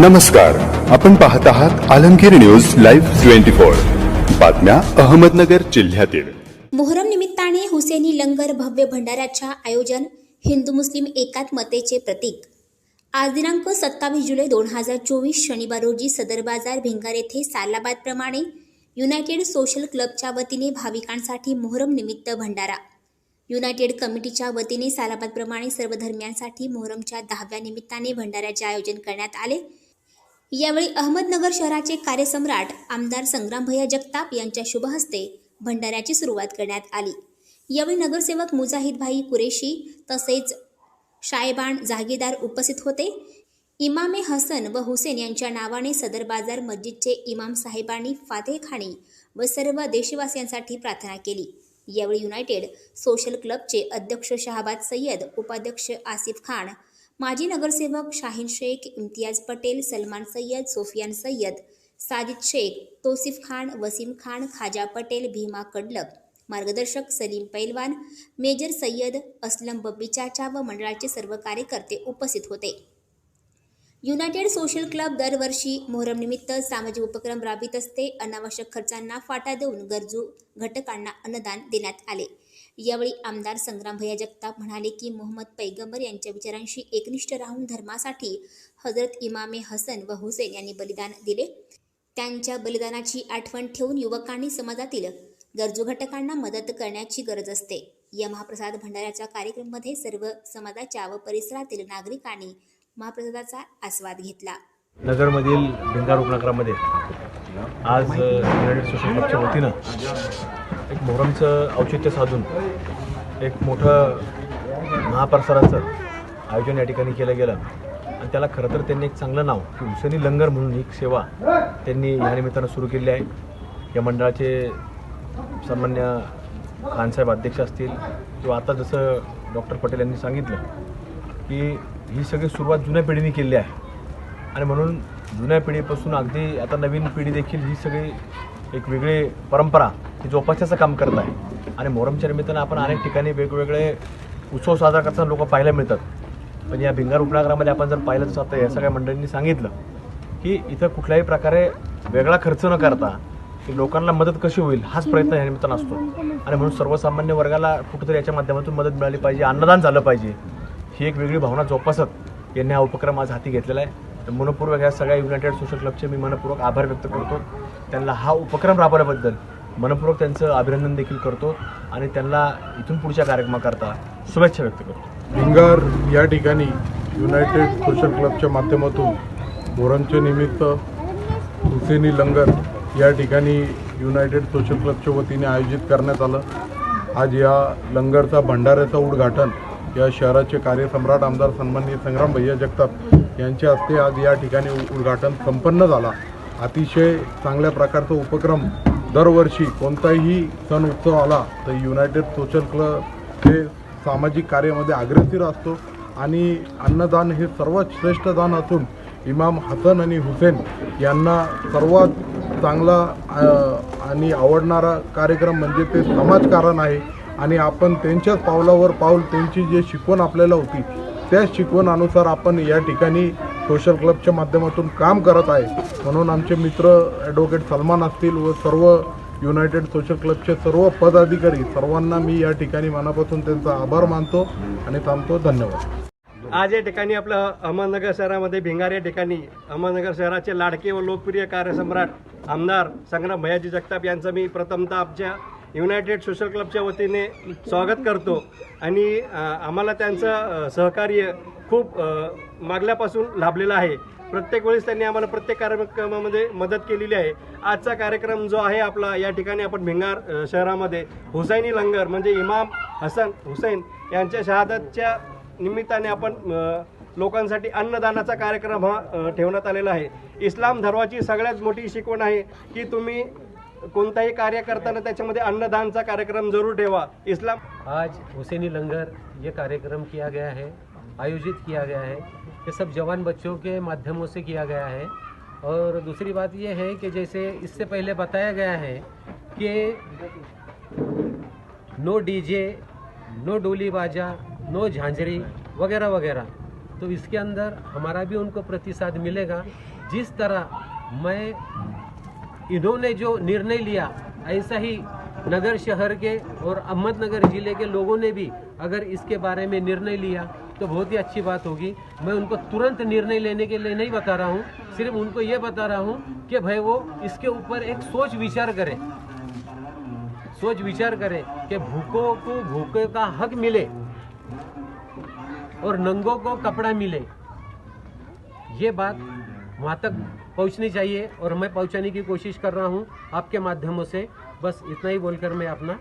नमस्कार आपण पाहत आहात Alamgir news live twenty four. बातम्या अहमदनगर जिल्ह्यातील. मोहरम निमित्ताने हुसेनी लंगर भव्य भंडाऱ्याच्या आयोजन हिंदू मुस्लिम एकात्मतेचे प्रतीक. आज दिनांक सत्तावीस जुलै दोन हजार चोवीस शनिवार रोजी सदर बाजार भिंगार येथे सालाबादप्रमाणे युनायटेड सोशल क्लबच्या वतीने भाविकांसाठी मोहरम निमित्त भंडारा. युनायटेड कमिटीच्या वतीने सालाबादप्रमाणे सर्व धर्मियांसाठी मोहरमच्या दहाव्या निमित्ताने भंडाऱ्याचे आयोजन करण्यात आले. यावेळी अहमदनगर शहराचे कार्यसम्राट आमदार संग्रामभैया जगताप यांच्या शुभहस्ते भंडाऱ्याची सुरुवात करण्यात आली. यावेळी नगरसेवक मुजाहिदभाई कुरेशी तसेच शायबाण जागीदार उपस्थित होते. इमामे हसन व हुसेन यांच्या नावाने सदर बाजार मस्जिदचे इमाम साहेबांनी फातेखानी व सर्व देशवासियांसाठी प्रार्थना केली. यावेळी युनायटेड सोशल क्लबचे अध्यक्ष शहाबाद सय्यद उपाध्यक्ष आसिफ खान माजी नगरसेवक शाहीन शेख इम्तियाज पटेल सलमान सय्यद सोफियान सय्यद साजिद शेख तोसिफ खान वसीम खान खाजा पटेल भीमा कडलक मार्गदर्शक सलीम पैलवान मेजर सय्यद असलम बब्बी चाचा व मंडळाचे सर्व कार्यकर्ते उपस्थित होते. युनायटेड सोशल क्लब दरवर्षी मोहरमनिमित्त सामाजिक उपक्रम राबवित असते. अनावश्यक खर्चांना फाटा देऊन गरजू घटकांना अन्नदान देण्यात आले. यावेळी आमदार संग्राम भैया जगताप म्हणाले की मोहम्मद पैगंबर यांच्या विचारांशी एकनिष्ठ राहून धर्मासाठी हजरत इमामे हसन व हुसेन यांनी बलिदान दिले. त्यांच्या बलिदानाची आठवण ठेवून युवकांनी समाजातील गरजू घटकांना मदत करण्याची गरज असते. या महाप्रसाद भंडाऱ्याच्या कार्यक्रमामध्ये सर्व समाजाच्या व परिसरातील नागरिकांनी महाप्रसादाचा आस्वाद घेतला. नगरमधील भिंगार उपनगरामध्ये आज युनायटेड सोशल क्लबच्या वतीनं एक मोहरमचं औचित्य साधून एक मोठं महाप्रसाराचं आयोजन या ठिकाणी केलं गेलं. आणि त्याला खरं तर त्यांनी एक चांगलं नाव की हुसेनी लंगर म्हणून ही सेवा त्यांनी या निमित्तानं सुरू केली आहे. या मंडळाचे सामान्य खानसाहेब अध्यक्ष असतील किंवा आता जसं डॉक्टर पटेल यांनी सांगितलं की ही सगळी सुरुवात जुन्या पिढीने केली आहे. आणि म्हणून जुन्या पिढीपासून अगदी आता नवीन पिढी देखील ही सगळी एक वेगळी परंपरा ही जोपासण्याचं काम करत आहे. आणि मोहरमच्या निमित्तानं आपण अनेक ठिकाणी वेगवेगळे उत्सव साजरा करताना लोक पाहायला मिळतात. पण या भिंगार उपनगरामध्ये आपण जर पाहिलं तर आता या सगळ्या मंडळींनी सांगितलं की इथं कुठल्याही प्रकारे वेगळा खर्च न करता की लोकांना मदत कशी होईल हाच प्रयत्न या निमित्तानं असतो. आणि म्हणून सर्वसामान्य वर्गाला कुठंतरी याच्या माध्यमातून मदत मिळाली पाहिजे अन्नदान झालं पाहिजे ही एक वेगळी भावना जोपासत यांनी हा उपक्रम आज हाती घेतलेला आहे. तर मनपूर्वक ह्या सगळ्या युनायटेड सोशल क्लबचे मी मनपूर्वक आभार व्यक्त करतो. त्यांना हा उपक्रम राबवल्याबद्दल मनपूर्वक त्यांचं अभिनंदन देखील करतो आणि त्यांना इथून पुढच्या कार्यक्रमाकरता शुभेच्छा व्यक्त करतो. भिंगार या ठिकाणी युनायटेड सोशल क्लबच्या माध्यमातून मोहरमचे निमित्त हुसेनी लंगर या ठिकाणी युनायटेड सोशल क्लबच्या वतीने आयोजित करण्यात आलं. आज या लंगरचा भंडाऱ्याचं उद्घाटन या शहराचे कार्यसम्राट आमदार सन्माननीय संग्राम भैया जगताप यांच्या हस्ते आज या ठिकाणी उ- उद्घाटन संपन्न झाला. अतिशय चांगल्या प्रकारचा उपक्रम दरवर्षी कोणताही सण उत्सव आला तर युनायटेड सोशल क्लब हे सामाजिक कार्यामध्ये अग्रेसर असतो. आणि अन्नदान हे सर्वात श्रेष्ठ दान असून इमाम हसन आणि हुसेन यांना सर्वात चांगला आणि आवडणारा कार्यक्रम म्हणजे ते समाजकारण आहे. आणि आपण त्यांच्याच पावलावर पाऊल त्यांची जे शिकवण आपल्याला होती त्या शिकवणानुसार आपण या ठिकाणी सोशल क्लबच्या माध्यमातून काम करत आहे. म्हणून आमचे मित्र ॲडव्होकेट सलमान असतील व सर्व युनायटेड सोशल क्लबचे सर्व पदाधिकारी सर्वांना मी या ठिकाणी मनापासून त्यांचा आभार मानतो आणि थांबतो. धन्यवाद. आज या ठिकाणी आपलं अहमदनगर शहरामध्ये भिंगार या ठिकाणी. अहमदनगर शहराचे लाडके व लोकप्रिय कार्यसम्राट आमदार संग्राम भयाजी जगताप यांचं मी प्रथमतः आमच्या युनायटेड सोशल क्लबच्या वतीने स्वागत करतो. आणि आम्हाला त्यांचं सहकार्य खूप मागल्यापासून लाभलेलं आहे. प्रत्येक वेळेस त्यांनी आम्हाला प्रत्येक कार्यक्रमामध्ये मदत केलेली आहे. आजचा कार्यक्रम जो आहे आपला या ठिकाणी आपण भिंगार शहरामध्ये हुसैनी लंगर म्हणजे इमाम हसन हुसैन यांच्या शहादतच्या निमित्ताने आपण लोकांसाठी अन्नदानाचा कार्यक्रम हा ठेवण्यात आलेला आहे. इस्लाम धर्माची सगळ्यात मोठी शिकवण आहे की तुम्ही कोणताही कार्य करताना त्याच्यामध्ये अन्नदानचा कार्यक्रम ज़रूर ठेवा. इस्लाम आज हुसैनी लंगर, ये कार्यक्रम किया गया है, आयोजित किया गया है. ये सब जवान बच्चों के माध्यमों से किया गया है. और दूसरी बात ये है कि जैसे इससे पहले बताया गया है कि नो डीजे, नो डोली बाजा, नो झांझरी वगैरह वगैरह। तो इसके अंदर हमारा भी उनको प्रतिसाद मिलेगा। जिस तरह मैं इन्होंने जो निर्णय लिया, ऐसा ही नगर शहर के और अहमदनगर ज़िले के लोगों ने भी अगर इसके बारे में निर्णय लिया तो बहुत ही अच्छी बात होगी। मैं उनको तुरंत निर्णय लेने के लिए नहीं बता रहा हूँ, सिर्फ़ उनको ये बता रहा हूँ कि भाई वो इसके ऊपर एक सोच विचार करें। सोच विचार करें कि भूखों को भूखे का हक मिले और नंगों को कपड़ा मिले। ये बात वहाँ तक पहुँचनी चाहिए और मैं पहुँचाने की कोशिश कर रहा हूँ आपके माध्यमों से। बस इतना ही बोलकर मैं अपना